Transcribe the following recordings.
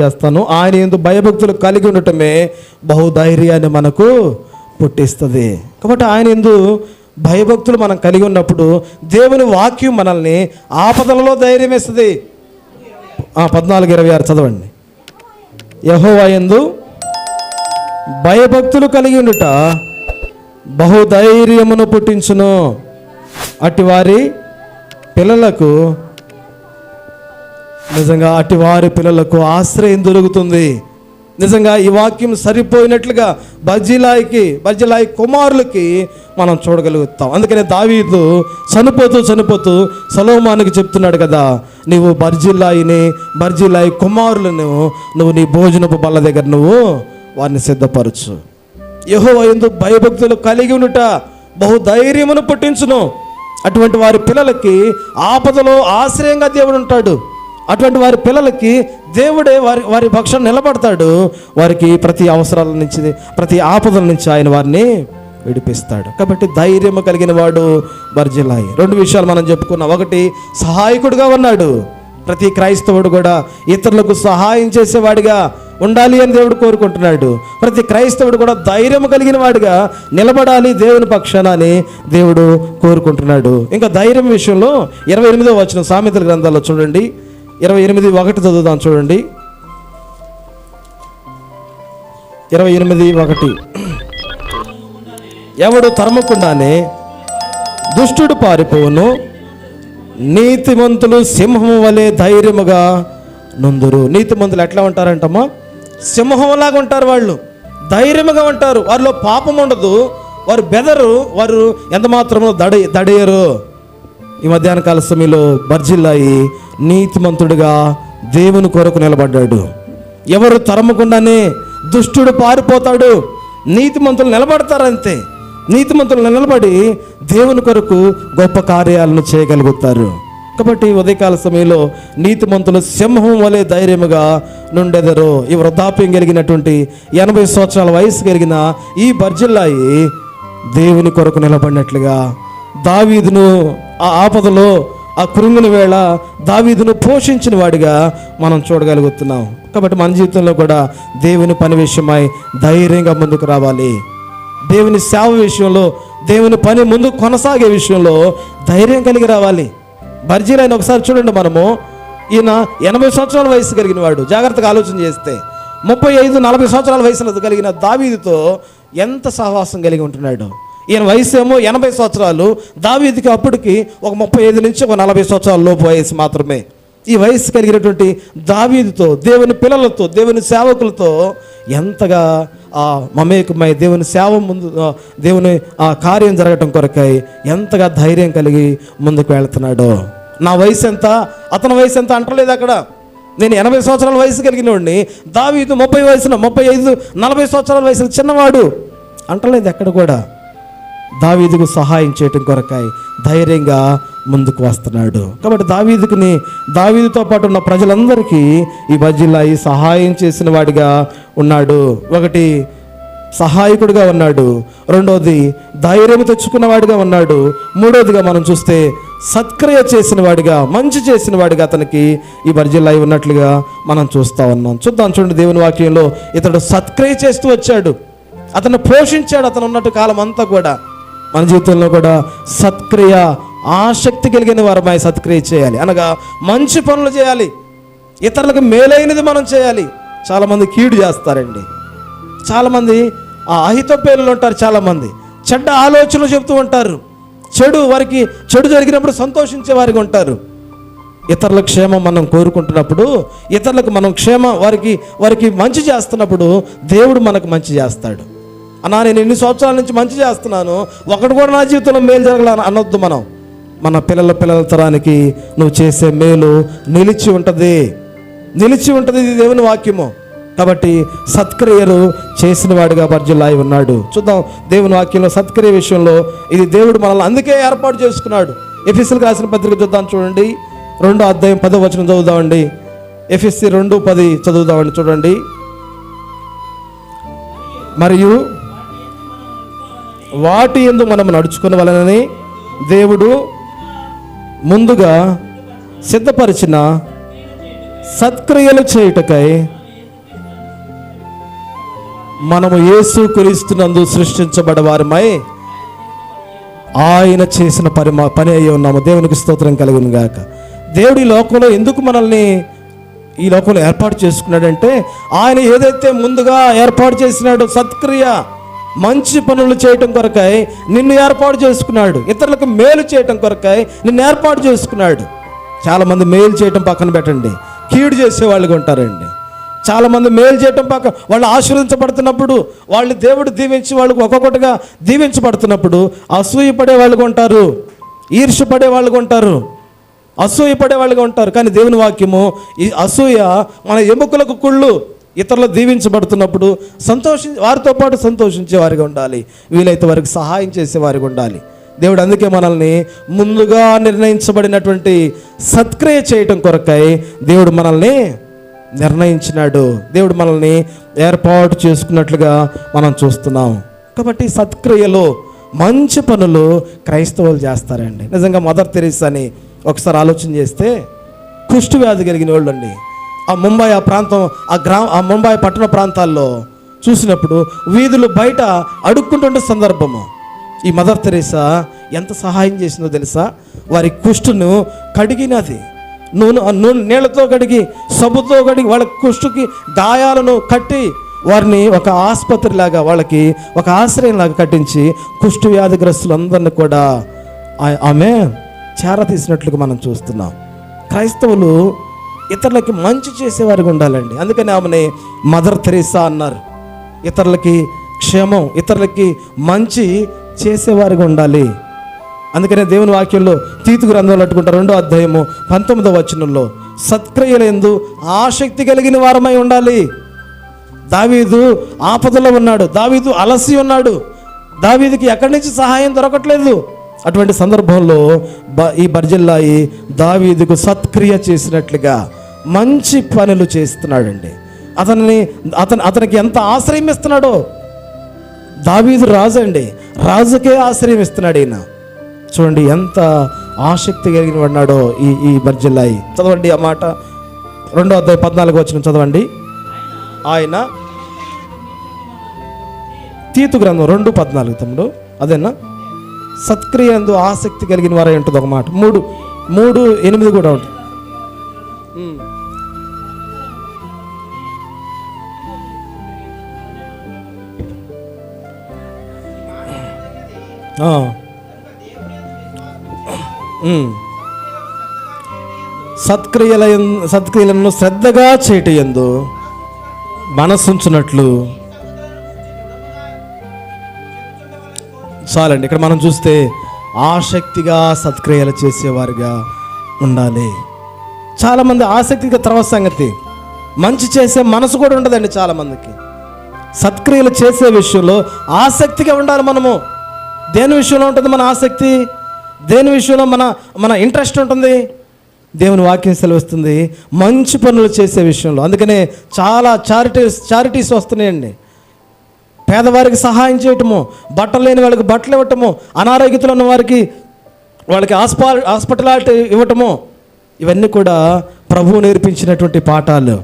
చేస్తాను. ఆయన ఎందు భయభక్తులు కలిగి ఉండటమే బహుధైర్యాన్ని మనకు పుట్టిస్తుంది. కాబట్టి ఆయన ఎందు భయభక్తులు మనం కలిగి ఉన్నప్పుడు దేవుని వాక్యం మనల్ని ఆపదలలో ధైర్యం వేస్తుంది పద్నాలుగు ఇరవై ఆరు చదవండి. యహోవా ఎందు భయభక్తులు కలిగి ఉండుట బహుధైర్యమును పుట్టించును. అట్టి వారి పిల్లలకు నిజంగా అటివారి వారి పిల్లలకు ఆశ్రయం దొరుకుతుంది. నిజంగా ఈ వాక్యం సరిపోయినట్లుగా బజ్జీలాయికి బజ్జీలాయి కుమారులకి మనం చూడగలుగుతాం. అందుకనే దావీదు చనిపోతూ చనిపోతూ సలోమానికి చెప్తున్నాడు కదా నీవు బర్జిల్లాయిని బర్జీలాయి కుమారులను నువ్వు నీ భోజనపు బల్ల దగ్గర నువ్వు వారిని సిద్ధపరచు. యహో ఎందు భయభక్తులు కలిగి ఉండుట బహు ధైర్యమును పుట్టించును. అటువంటి వారి పిల్లలకి ఆపదలో ఆశ్రయంగా దేవుడు ఉంటాడు. అటువంటి వారి పిల్లలకి దేవుడే వారి వారి పక్షం నిలబడతాడు. వారికి ప్రతి అవసరాల నుంచి ప్రతి ఆపదల నుంచి ఆయన వారిని విడిపిస్తాడు. కాబట్టి ధైర్యం కలిగిన వాడు బర్జిలాయి రెండు విషయాలు మనం చెప్పుకున్నాం. ఒకటి సహాయకుడుగా ఉన్నాడు. ప్రతి క్రైస్తవుడు కూడా ఇతరులకు సహాయం చేసేవాడిగా ఉండాలి అని దేవుడు కోరుకుంటున్నాడు. ప్రతి క్రైస్తవుడు కూడా ధైర్యం కలిగిన వాడిగా నిలబడాలి దేవుని పక్షాన అని దేవుడు కోరుకుంటున్నాడు. ఇంకా ధైర్యం విషయంలో ఇరవై ఎనిమిదో వచ్చిన సామెతల గ్రంథాల్లో చూడండి. ఇరవై ఎనిమిది ఒకటి చదువుదాం చూడండి. ఇరవై ఎనిమిది ఒకటి. ఎవడు తరమకుండానే దుష్టుడు పారిపోవును నీతిమంతులు సింహము వలె ధైర్యముగా నుందురు. నీతిమంతులు ఎట్లా ఉంటారంటమ్మా? సింహంలాగా ఉంటారు వాళ్ళు. ధైర్యముగా ఉంటారు. వారిలో పాపం ఉండదు. వారు బెదరు. వారు ఎంత మాత్రమో దడ దడయరు. ఈ మధ్యాహ్న కాల సమయంలో బర్జిల్లాయి నీతిమంతుడిగా దేవుని కొరకు నిలబడ్డాడు. ఎవరు తరమకుండానే దుష్టుడు పారిపోతాడు. నీతిమంతులు నిలబడతారంతే. నీతిమంతులు నిలబడి దేవుని కొరకు గొప్ప కార్యాలను చేయగలుగుతారు. కాబట్టి ఉదయకాల సమయంలో నీతిమంతులు సింహం వలె ధైర్యముగా నుండెదరు ఈ వృద్ధాప్యం కలిగినటువంటి ఎనభై సంవత్సరాల వయసు కలిగిన ఈ బర్జిల్లాయి దేవుని కొరకు నిలబడినట్లుగా దావీదును ఆ ఆపదలో ఆ కృంగిన వేళ దావీదును పోషించిన వాడిగా మనం చూడగలుగుతున్నాం. కాబట్టి మన జీవితంలో కూడా దేవుని పని విషయమై ధైర్యంగా ముందుకు రావాలి. దేవుని సేవ విషయంలో దేవుని పని ముందు కొనసాగే విషయంలో ధైర్యం కలిగి రావాలి. బర్జీలైన ఒకసారి చూడండి మనము. ఈయన ఎనభై సంవత్సరాల వయసు కలిగిన వాడు. జాగ్రత్తగా ఆలోచన చేస్తే ముప్పై ఐదు నలభై సంవత్సరాల వయసులో కలిగిన దావీదుతో ఎంత సహవాసం కలిగి ఉంటున్నాడు? ఈయన వయసు ఏమో ఎనభై సంవత్సరాలు. దావీదికి అప్పటికి ఒక ముప్పై ఐదు నుంచి ఒక నలభై సంవత్సరాల లోపు వయసు మాత్రమే. ఈ వయసు కలిగినటువంటి దావీదుతో దేవుని పిల్లలతో దేవుని సేవకులతో ఎంతగా ఆ మమేకమై దేవుని సేవ ముందు దేవుని ఆ కార్యం జరగటం కొరకై ఎంతగా ధైర్యం కలిగి ముందుకు వెళ్తున్నాడో. నా వయసు ఎంత? అతని వయసు ఎంత అంటలేదు అక్కడ. నేను ఎనభై సంవత్సరాల వయసు కలిగిన వాడిని దావీదు ముప్పై వయసున ముప్పై ఐదు నలభై సంవత్సరాల వయసులో చిన్నవాడు. అంటలేదు ఎక్కడ కూడా. దావీదుకు సహాయం చేయటం కొరకాయి. ధైర్యంగా ముందుకు వస్తున్నాడు. కాబట్టి దావీదుకుని దావీదుతో పాటు ఉన్న ప్రజలందరికీ ఈ బజ్జిల్లాయి సహాయం చేసిన వాడిగా ఉన్నాడు. ఒకటి సహాయకుడిగా ఉన్నాడు. రెండోది ధైర్యం తెచ్చుకున్న వాడిగా ఉన్నాడు. మూడోదిగా మనం చూస్తే సత్క్రియ చేసిన వాడిగా మంచి చేసిన వాడిగా అతనికి ఈ బర్జిల్లాయి ఉన్నట్లుగా మనం చూస్తా ఉన్నాం. చూద్దాం చూడండి దేవుని వాక్యంలో ఇతడు సత్క్రియ చేస్తూ వచ్చాడు. అతను పోషించాడు అతను ఉన్నట్టు కాలం అంతా కూడా. మన జీవితంలో కూడా సత్క్రియ ఆసక్తి కలిగిన వారమై సత్క్రియ చేయాలి. అనగా మంచి పనులు చేయాలి. ఇతరులకు మేలైనది మనం చేయాలి. చాలామంది కీడు చేస్తారండి. చాలామంది ఆ అహితోపేలు ఉంటారు చాలామంది. చెడ్డ ఆలోచనలు చెబుతూ ఉంటారు. చెడు వారికి చెడు జరిగినప్పుడు సంతోషించే వారికి ఉంటారు. ఇతరుల క్షేమం మనం కోరుకుంటున్నప్పుడు ఇతరులకు మనం క్షేమ వారికి వారికి మంచి చేస్తున్నప్పుడు దేవుడు మనకు మంచి చేస్తాడు. అన్నా నేను ఎన్ని సంవత్సరాల నుంచి మంచి చేస్తున్నాను. ఒకటి కూడా నా జీవితంలో మేలు జరగాలని అనొద్దు మనం. మన పిల్లల పిల్లల తరానికి నువ్వు చేసే మేలు నిలిచి ఉంటుంది. నిలిచి ఉంటుంది ఇది దేవుని వాక్యము. కాబట్టి సత్క్రియలు చేసిన వాడిగా బర్జులాయి ఉన్నాడు. చూద్దాం దేవుని వాక్యంలో సత్క్రియ విషయంలో ఇది దేవుడు మనల్ని అందుకే ఏర్పాటు చేసుకున్నాడు. ఎఫ్ఎస్ఎల్కి రాసిన పత్రిక చూద్దాం చూడండి. రెండో అధ్యాయం పదో వచనం చదువుదామండి. ఎఫ్ఎస్సి రెండు పది చదువుదామండి చూడండి. మరియు వాటి ఎందు మనం నడుచుకున్న వలనని దేవుడు ముందుగా సిద్ధపరిచిన సత్క్రియలు చేయుటకై మనము యేసు క్రీస్తునందు సృష్టించబడవారమై ఆయన చేసిన పరిమా పని అయ్యి ఉన్నాము. దేవునికి స్తోత్రం కలిగిన గాక. దేవుడు ఈ లోకంలో ఎందుకు మనల్ని ఈ లోకంలో ఏర్పాటు చేసుకున్నాడంటే ఆయన ఏదైతే ముందుగా ఏర్పాటు చేసినాడో సత్క్రియ మంచి పనులు చేయటం కొరకై నిన్ను ఏర్పాటు చేసుకున్నాడు. ఇతరులకు మేలు చేయటం కొరకై నిన్ను ఏర్పాటు చేసుకున్నాడు. చాలామంది మేలు చేయటం పక్కన పెట్టండి. కీడు చేసే వాళ్ళుగా ఉంటారండి. చాలామంది మేలు చేయటం పక్క వాళ్ళు ఆశీర్వదించబడుతున్నప్పుడు వాళ్ళు దేవుడు దీవించి వాళ్ళకు ఒక్కొక్కటిగా దీవించబడుతున్నప్పుడు అసూయ పడే వాళ్ళుగా ఉంటారు. ఈర్ష పడే వాళ్ళుగా ఉంటారు. అసూయ పడే వాళ్ళుగా ఉంటారు. కానీ దేవుని వాక్యము ఈ అసూయ మన ఎముకలకు కుళ్ళు. ఇతరులు దీవించబడుతున్నప్పుడు సంతోషి వారితో పాటు సంతోషించే వారిగా ఉండాలి. వీలైతే వారికి సహాయం చేసే వారిగా ఉండాలి. దేవుడు అందుకే మనల్ని ముందుగా నిర్ణయించబడినటువంటి సత్క్రియ చేయటం కొరకై దేవుడు మనల్ని నిర్ణయించినాడు. దేవుడు మనల్ని ఏర్పాటు చేసుకున్నట్లుగా మనం చూస్తున్నాం. కాబట్టి సత్క్రియలో మంచి పనులు క్రైస్తవులు చేస్తారండి. నిజంగా మదర్ తెరీసాని ఒకసారి ఆలోచన చేస్తే కుష్టు వ్యాధి కలిగిన వాళ్ళు అండి ఆ ముంబై ఆ ప్రాంతం ఆ గ్రా ఆ ముంబై పట్టణ ప్రాంతాల్లో చూసినప్పుడు వీధులు బయట అడుక్కుంటుండే సందర్భము. ఈ మదర్ తెరీసా ఎంత సహాయం చేసిందో తెలుసా? వారి కుష్టును కడిగినది. నూనె ఆ నూనె నీళ్ళతో కడిగి సబ్బుతో కడిగి వాళ్ళ కుష్టుకి గాయాలను కట్టి వారిని ఒక ఆసుపత్రిలాగా వాళ్ళకి ఒక ఆశ్రయం లాగా కట్టించి కుష్టు వ్యాధిగ్రస్తులందరినీ కూడా ఆమె ఆమె చేరతీసినట్లుగా మనం చూస్తున్నాం. క్రైస్తవులు ఇతరులకి మంచి చేసేవారిగా ఉండాలండి. అందుకని ఆమెని మదర్ తెరీసా అన్నారు. ఇతరులకి క్షేమం ఇతరులకి మంచి చేసేవారిగా ఉండాలి. అందుకనే దేవుని వాక్యంలో తీతు గ్రంథంలో అట్టుకుంటారు. రెండో అధ్యాయము పంతొమ్మిదవ వచనంలో సత్క్రియలందు ఆసక్తి కలిగిన వారమై ఉండాలి. దావీదు ఆపదలో ఉన్నాడు. దావీదు అలసి ఉన్నాడు. దావీదుకి ఎక్కడి నుంచి సహాయం దొరకట్లేదు. అటువంటి సందర్భంలో బ ఈ బర్జిల్లాయి దావీదుకు సత్క్రియ చేసినట్లుగా మంచి పనులు చేస్తున్నాడండి. అతనిని అతను అతనికి ఎంత ఆశ్రయం ఇస్తున్నాడో? దావీదు రాజు అండి. రాజుకే ఆశ్రయం ఇస్తున్నాడు ఈయన. చూడండి ఎంత ఆసక్తి కలిగిన వాడినాడో ఈ ఈ బర్జిల్లాయి. చదవండి ఆ మాట. రెండో అధ్యాయ పద్నాలుగు వచ్చిన చదవండి. ఆయన తీతు గ్రంథం రెండు పద్నాలుగు తమ్ముడు. అదేనా? సత్క్రియందు ఆసక్తి కలిగిన వారై ఉంటుంది ఒక మాట. మూడు మూడు ఎనిమిది కూడా ఉంటుంది. సత్క్రియల సత్క్రియలను శ్రద్ధగా చేయటయందు మనసుంచున్నట్లు చాలండి. ఇక్కడ మనం చూస్తే ఆసక్తిగా సత్క్రియలు చేసేవారుగా ఉండాలి. చాలామంది ఆసక్తిగా తర్వాత సంగతి మంచి చేసే మనసు కూడా ఉండదండి చాలామందికి. సత్క్రియలు చేసే విషయంలో ఆసక్తిగా ఉండాలి మనము. దేని విషయంలో ఉంటుంది మన ఆసక్తి? దేని విషయంలో మన మన ఇంట్రెస్ట్ ఉంటుంది? దేవుని వాక్యం సెలవిస్తుంది మంచి పనులు చేసే విషయంలో. అందుకనే చాలా చారిటీస్ చారిటీస్ వస్తున్నాయండి. పేదవారికి సహాయం చేయటము బట్టలు లేని వాళ్ళకి బట్టలు ఇవ్వటము అనారోగ్యతలో ఉన్న వారికి వాళ్ళకి హాస్పా హాస్పిటలాలిటీ ఇవ్వటము ఇవన్నీ కూడా ప్రభువు నేర్పించినటువంటి పాఠాలు.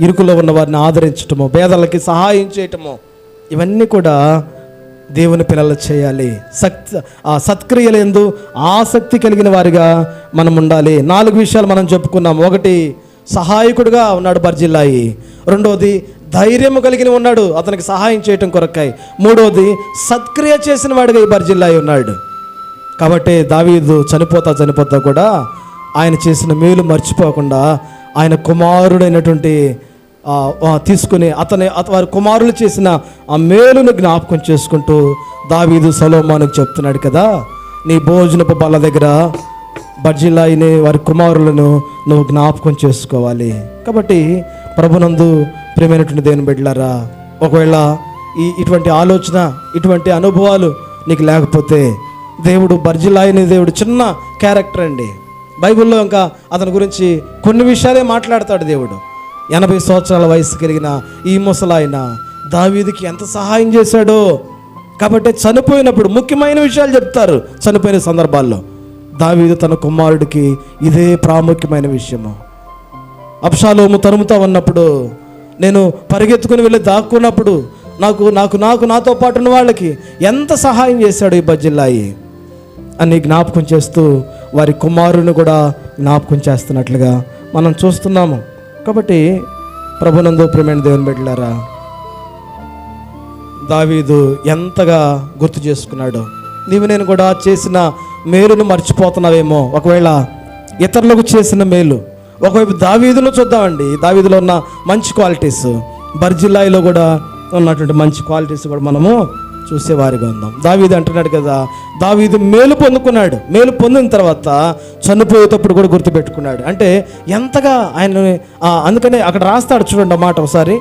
ఇరుకులో ఉన్న వారిని ఆదరించటము పేదలకి సహాయం చేయటము ఇవన్నీ కూడా దేవుని పిల్లలు చేయాలి. సత్ ఆ సత్క్రియలు ఎందు ఆసక్తి కలిగిన వారిగా మనం ఉండాలి. నాలుగు విషయాలు మనం చెప్పుకున్నాం. ఒకటి సహాయకుడిగా ఉన్నాడు బర్జిల్లాయి. రెండోది ధైర్యము కలిగిన ఉన్నాడు. అతనికి సహాయం చేయటం కొరకాయి మూడోది సత్క్రియ చేసిన వాడిగా ఈ బర్జిల్లాయి ఉన్నాడు. కాబట్టి దావీదు చనిపోతా చనిపోతా కూడా ఆయన చేసిన మేలు మర్చిపోకుండా ఆయన కుమారుడైనటువంటి తీసుకుని అతని అత వారి కుమారులు చేసిన ఆ మేలును జ్ఞాపకం చేసుకుంటూ దావీదు సలోమానికి చెప్తున్నాడు కదా నీ భోజనపు బల్ల దగ్గర బర్జిల్లాయిని వారి కుమారులను నువ్వు జ్ఞాపకం చేసుకోవాలి. కాబట్టి ప్రభునందు ప్రేమైనటువంటి దేవుని బిడ్డలారా ఒకవేళ ఈ ఇటువంటి ఆలోచన ఇటువంటి అనుభవాలు నీకు లేకపోతే దేవుడు బర్జిలాయని దేవుడు చిన్న క్యారెక్టర్ అండి. బైబిల్లో ఇంకా అతని గురించి కొన్ని విషయాలే మాట్లాడతాడు దేవుడు. ఎనభై సంవత్సరాల వయసు కలిగిన ఈ ముసలాయన దావీదుకి ఎంత సహాయం చేశాడో. కాబట్టి చనిపోయినప్పుడు ముఖ్యమైన విషయాలు చెప్తారు చనిపోయిన సందర్భాల్లో. దావీదు తన కుమారుడికి ఇదే ప్రాముఖ్యమైన విషయము. అప్షాలోము తరుముతా ఉన్నప్పుడు నేను పరిగెత్తుకుని వెళ్ళి దాక్కున్నప్పుడు నాకు నాకు నాకు నాతో పాటు ఉన్న వాళ్ళకి ఎంత సహాయం చేశాడు ఈ బజ్జిల్లాయి? అని జ్ఞాపకం చేస్తూ వారి కుమారుని కూడా జ్ఞాపకం చేస్తున్నట్లుగా మనం చూస్తున్నాము. కాబట్టి ప్రభునందు ప్రేమైన దేవుని బిడ్డలారా దావీదు ఎంతగా గుర్తు చేసుకున్నాడు నీవు నేను కూడా చేసిన మేలును మర్చిపోతున్నావేమో. ఒకవేళ ఇతరులకు చేసిన మేలు ఒకవైపు దావీదులో చూద్దామండి. దావీదులో ఉన్న మంచి క్వాలిటీస్ బర్జిల్లాయిలో కూడా ఉన్నటువంటి మంచి క్వాలిటీస్ కూడా మనము చూసేవారిగా ఉందాం దావీదు అంటున్నాడు కదా దావీదు మేలు పొందుకున్నాడు. మేలు పొందిన తర్వాత చనిపోయేటప్పుడు కూడా గుర్తుపెట్టుకున్నాడు. అంటే ఎంతగా ఆయన అందుకనే అక్కడ రాస్తాడు చూడండి మాట ఒకసారి.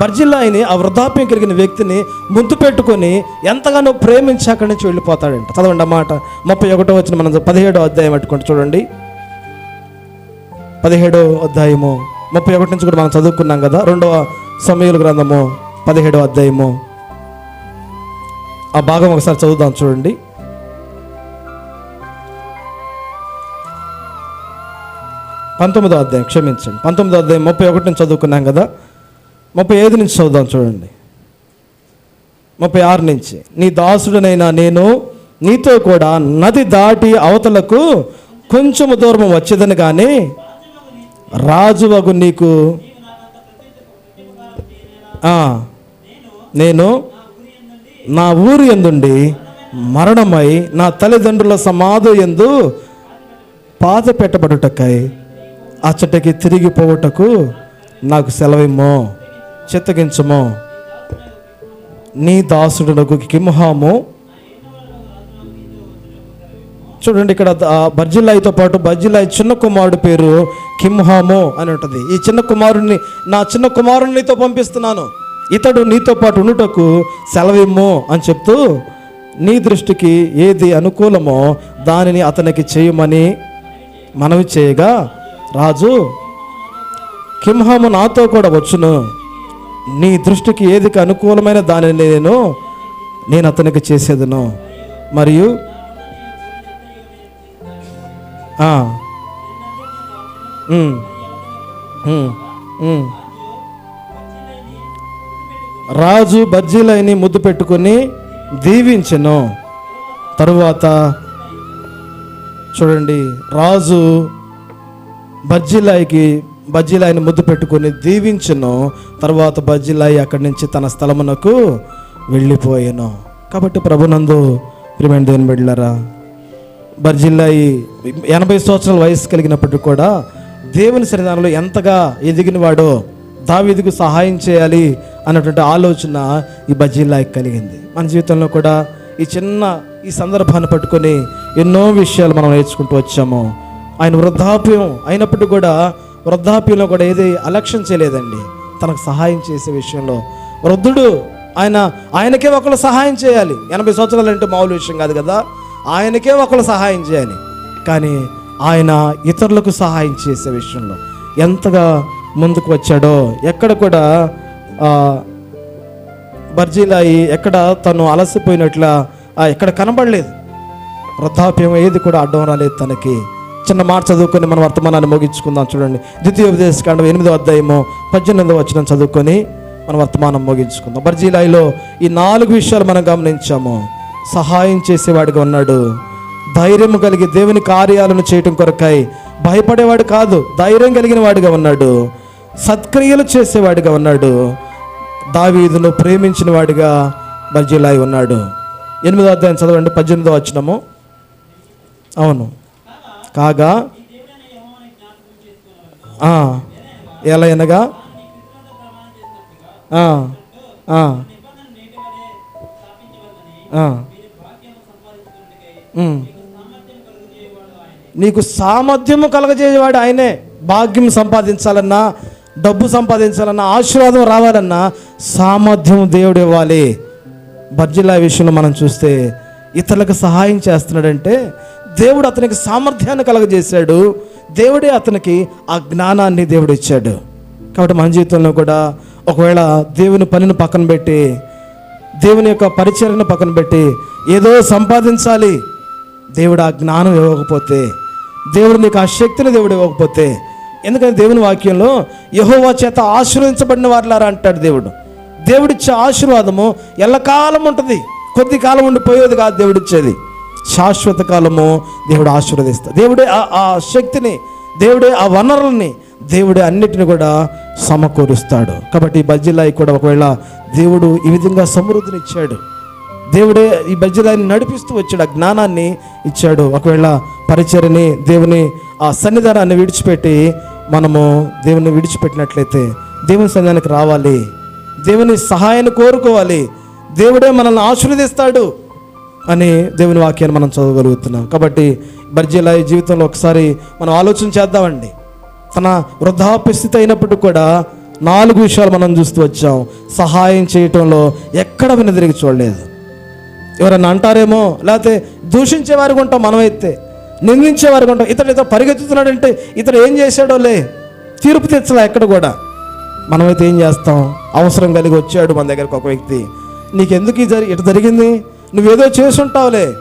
బర్జిల్లాయిని ఆ వృద్ధాప్యం కలిగిన వ్యక్తిని ముందు పెట్టుకొని ఎంతగానో ప్రేమించి అక్కడి నుంచి వెళ్ళిపోతాడంట. చదవండి అన్నమాట ముప్పై ఒకటో వచ్చిన మనం పదిహేడో అధ్యాయం పెట్టుకుంటే చూడండి. పదిహేడో అధ్యాయము ముప్పై ఒకటి నుంచి కూడా మనం చదువుకున్నాం కదా రెండవ సమయాల గ్రంథము పదిహేడో అధ్యాయము. ఆ భాగం ఒకసారి చదువుదాం చూడండి. పంతొమ్మిదో అధ్యాయం క్షమించండి. పంతొమ్మిదో అధ్యాయం ముప్పై ఒకటి నుంచి చదువుకున్నాం కదా ముప్పై ఐదు నుంచి చదువుదాం చూడండి. ముప్పై ఆరు నుంచి నీ దాసుడనైనా నేను నీతో కూడా నది దాటి అవతలకు కొంచెము దూరం వచ్చేదని కానీ రాజువగు నీకు నేను నా ఊరు ఎందుండి మరణమై నా తల్లిదండ్రుల సమాధు ఎందు పాత పెట్టబడుటకై అచ్చటికి తిరిగిపోవుటకు నాకు సెలవిమ్మో చిత్తగించమో. నీ దాసుడునకు కింహాము చూడండి ఇక్కడ ఆ బర్జిల్లాయితో పాటు బర్జిల్లాయి చిన్న కుమారుడు పేరు కింహాము అని ఉంటుంది. ఈ చిన్న కుమారుడిని నా చిన్న కుమారుని నీతో పంపిస్తున్నాను. ఇతడు నీతో పాటు ఉండుటకు సెలవిమ్ము అని చెప్తూ నీ దృష్టికి ఏది అనుకూలమో దానిని అతనికి చేయమని మనవి చేయగా రాజు కింహాము నాతో కూడా వచ్చును. నీ దృష్టికి ఏదికి అనుకూలమైన దానిని నేను నేను అతనికి చేసేదను. మరియు రాజు బజ్జీలైని ముద్దు పెట్టుకుని దీవించెను. తరువాత చూడండి రాజు బజ్జీలాయికి బజ్జీలాయిని ముద్దు పెట్టుకొని దీవించెను. తర్వాత బజ్జీలాయి అక్కడి నుంచి తన స్థలమునకు వెళ్ళిపోయాను. కాబట్టి ప్రభునందు ప్రిమెంట్ దేని బిడ్డలారా బర్జిల్లాయి ఎనభై సంవత్సరాల వయసు కలిగినప్పటికీ కూడా దేవుని సన్నిధానంలో ఎంతగా ఎదిగినవాడో దావీదుకు సహాయం చేయాలి అన్నటువంటి ఆలోచన ఈ బజ్జిల్లాకి కలిగింది. మన జీవితంలో కూడా ఈ చిన్న ఈ సందర్భాన్ని పట్టుకొని ఎన్నో విషయాలు మనం నేర్చుకుంటూ వచ్చాము. ఆయన వృద్ధాప్యం అయినప్పటికీ కూడా వృద్ధాప్యంలో కూడా ఏది అలక్ష్యం చేయలేదండి. తనకు సహాయం చేసే విషయంలో వృద్ధుడు ఆయన ఆయనకే ఒకళ్ళు సహాయం చేయాలి. ఎనభై సంవత్సరాలు అంటే మామూలు విషయం కాదు కదా. ఆయనకే ఒకళ్ళు సహాయం చేయాలి. కానీ ఆయన ఇతరులకు సహాయం చేసే విషయంలో ఎంతగా ముందుకు వచ్చాడో ఎక్కడ కూడా బర్జీలాయి ఎక్కడ తను అలసిపోయినట్ల ఎక్కడ కనబడలేదు. వృద్ధాప్యం ఏది కూడా అడ్డం రాలేదు తనకి. చిన్న మాట చదువుకొని మనం వర్తమానాన్ని ముగించుకుందాం చూడండి. ద్వితీయ ఉపదేశకాండం ఎనిమిదో అధ్యాయము పద్దెనిమిదో వచ్చిన చదువుకొని మనం వర్తమానం ముగించుకుందాం. బర్జీలాయిలో ఈ నాలుగు విషయాలు మనం గమనించాము. సహాయం చేసేవాడిగా ఉన్నాడు. ధైర్యం కలిగి దేవుని కార్యాలను చేయటం కొరకై భయపడేవాడు కాదు ధైర్యం కలిగిన వాడిగా ఉన్నాడు. సత్క్రియలు చేసేవాడిగా ఉన్నాడు. దావీదును ప్రేమించిన వాడిగా బర్జిలాయి ఉన్నాడు. ఎనిమిదో అధ్యాయం చదవండి పద్దెనిమిదో వచ్చినము అవును. కాగా ఎలా అనగా? ఆ, ఆ, ఆ. నీకు సామర్థ్యము కలగజేయవాడు ఆయనే. భాగ్యం సంపాదించాలన్నా డబ్బు సంపాదించాలన్నా ఆశీర్వాదం రావాలన్నా సామర్థ్యం దేవుడు ఇవ్వాలి. బర్జిలా విషయంలో మనం చూస్తే ఇతరులకు సహాయం చేస్తున్నాడంటే దేవుడు అతనికి సామర్థ్యాన్ని కలగజేశాడు. దేవుడే అతనికి ఆ జ్ఞానాన్ని దేవుడు ఇచ్చాడు. కాబట్టి మన జీవితంలో కూడా ఒకవేళ దేవుని పనిని పక్కన పెట్టి దేవుని యొక్క పరిచర్ను పక్కన పెట్టి ఏదో సంపాదించాలి దేవుడు ఆ జ్ఞానం ఇవ్వకపోతే దేవుడు నీకు ఆ శక్తిని దేవుడు ఇవ్వకపోతే ఎందుకంటే దేవుని వాక్యంలో యహోవా చేత ఆశీర్వదించబడిన వారిలారా అంటాడు దేవుడు. దేవుడిచ్చే ఆశీర్వాదము ఎల్లకాలం ఉంటుంది. కొద్ది కాలం ఉండిపోయేది కాదు దేవుడిచ్చేది. శాశ్వత కాలము దేవుడు ఆశీర్వదిస్తాడు. దేవుడే ఆ- ఆ శక్తిని దేవుడే ఆ వనరుల్ని దేవుడే అన్నిటిని కూడా సమకూరుస్తాడు. కాబట్టి ఈ కూడా ఒకవేళ దేవుడు ఈ విధంగా సమృద్ధిని ఇచ్చాడు దేవుడే ఈ బజ్జిలాయిని నడిపిస్తూ వచ్చాడు. ఆ జ్ఞానాన్ని ఇచ్చాడు. ఒకవేళ పరిచర్ని దేవుని ఆ సన్నిధానాన్ని విడిచిపెట్టి మనము దేవుని విడిచిపెట్టినట్లయితే దేవుని సన్నిధానికి రావాలి. దేవుని సహాయాన్ని కోరుకోవాలి. దేవుడే మనల్ని ఆశీర్వదిస్తాడు అని దేవుని వాక్యాన్ని మనం చదవగలుగుతున్నాం. కాబట్టి బర్జీలాయి జీవితంలో ఒకసారి మనం ఆలోచన చేద్దామండి. తన వృద్ధాప్య స్థితి అయినప్పుడు కూడా నాలుగు విషయాలు మనం చూస్తూ వచ్చాం. సహాయం చేయటంలో ఎక్కడ వెనుదిరిగి చూడలేదు. ఎవరన్నా అంటారేమో లేకపోతే దూషించే వారికి ఉంటాం మనమైతే నిందించే ఉంటాం. ఇతడు ఇతడు పరిగెత్తుతున్నాడంటే ఇతడు ఏం చేశాడో లే తీర్పు తెచ్చలే ఎక్కడ కూడా. మనమైతే ఏం చేస్తాం? అవసరం కలిగి వచ్చాడు మన దగ్గరకు ఒక వ్యక్తి. నీకెందుకు ఇది జరి ఇటు జరిగింది? నువ్వేదో చేసుంటావులే.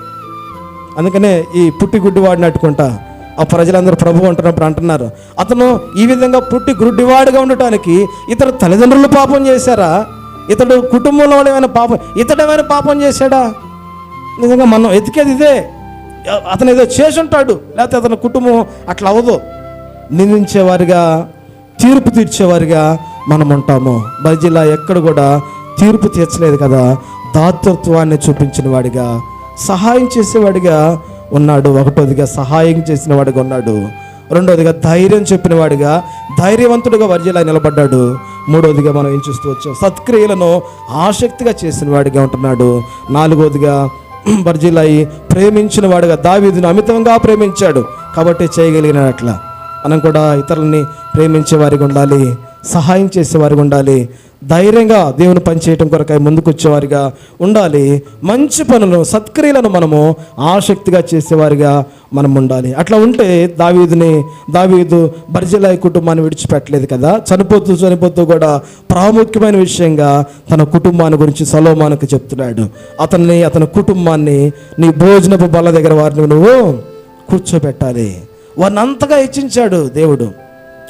అందుకనే ఈ పుట్టి గుడ్డి వాడిని అట్టుకుంటా. ఆ ప్రజలందరూ ప్రభు అంటున్నప్పుడు అంటున్నారు. అతను ఈ విధంగా పుట్టి గుడ్డివాడిగా ఉండటానికి ఇతర తల్లిదండ్రులు పాపం చేశారా? ఇతడు కుటుంబంలో వాళ్ళు ఏమైనా పాపం ఇతడు ఏమైనా పాపం చేశాడా? నిజంగా మనం ఎతికేది ఇదే. అతను ఏదో చేసి ఉంటాడు లేకపోతే అతని కుటుంబం అట్లా అవ్వదు. నిందించేవారిగా తీర్పు తీర్చేవారిగా మనం ఉంటాము. జిల్లా ఎక్కడ కూడా తీర్పు తీర్చలేదు కదా. దాతృత్వాన్ని చూపించిన వాడిగా సహాయం చేసేవాడిగా ఉన్నాడు. ఒకటోదిగా సహాయం చేసిన వాడిగా ఉన్నాడు. రెండోదిగా ధైర్యం చెప్పిన వాడిగా ధైర్యవంతుడిగా వర్జిలా నిలబడ్డాడు. మూడవదిగా మనం ఏం చూస్తూ వచ్చాం? సత్క్రియలను ఆసక్తిగా చేసిన వాడిగా ఉంటున్నాడు. నాలుగవదిగా బర్జిలాయి ప్రేమించిన వాడుగా దావీదును అమితంగా ప్రేమించాడు. కాబట్టి చేయగలిగిన అట్లా మనం కూడా ఇతరులని ప్రేమించే వారిగా ఉండాలి. సహాయం చేసేవారిగా ఉండాలి. ధైర్యంగా దేవుని పనిచేయటం కొరకై ముందుకొచ్చేవారిగా ఉండాలి. మంచి పనులు సత్క్రియలను మనము ఆసక్తిగా చేసేవారిగా మనం ఉండాలి. అట్లా ఉంటే దావీదుని దావీదు బర్జిలాయి కుటుంబాన్ని విడిచిపెట్టలేదు కదా. చనిపోతూ చనిపోతూ కూడా ప్రాముఖ్యమైన విషయంగా తన కుటుంబాన్ని గురించి సలోమానికి చెప్తున్నాడు. అతన్ని అతని కుటుంబాన్ని నీ భోజనపు బల్ల దగ్గర వారిని నువ్వు కూర్చోబెట్టాలి. వారిని అంతగా హెచ్చించాడు దేవుడు.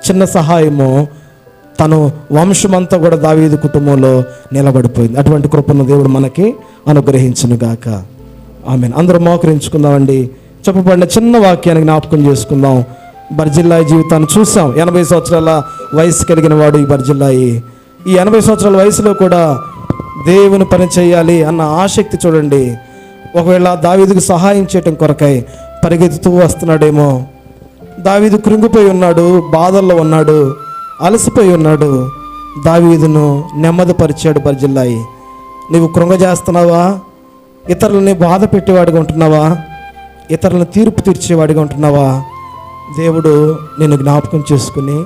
చిన్న సహాయము తను వంశమంతా కూడా దావీదు కుటుంబంలో నిలబడిపోయింది. అటువంటి కృపను దేవుడు మనకి అనుగ్రహించును గాక ఆమె అందరూ మోకరించుకుందామండి. చెప్పబడిన చిన్న వాక్యాన్ని జ్ఞాపకం చేసుకుందాం. బర్జిల్లాయి జీవితాన్ని చూసాం. ఎనభై సంవత్సరాల వయసు కలిగిన వాడు ఈ బర్జిల్లాయి. ఈ ఎనభై సంవత్సరాల వయసులో కూడా దేవుని పని చేయాలి అన్న ఆసక్తి చూడండి. ఒకవేళ దావీదుకు సహాయం చేయటం కొరకై పరిగెత్తుతూ వస్తున్నాడేమో. దావీదు కృంగిపోయి ఉన్నాడు బాధల్లో ఉన్నాడు. అలసిపోయి ఉన్నాడు. దావీదును నెమ్మదిపరిచాడు బర్జిల్లాయి నీవు కృంగజేస్తున్నావా? ఇతరులని బాధ పెట్టేవాడిగా ఉంటున్నావా? ఇతరులను తీర్పు తీర్చేవాడిగా ఉంటున్నావా? దేవుడు నిన్ను జ్ఞాపకం చేసుకుని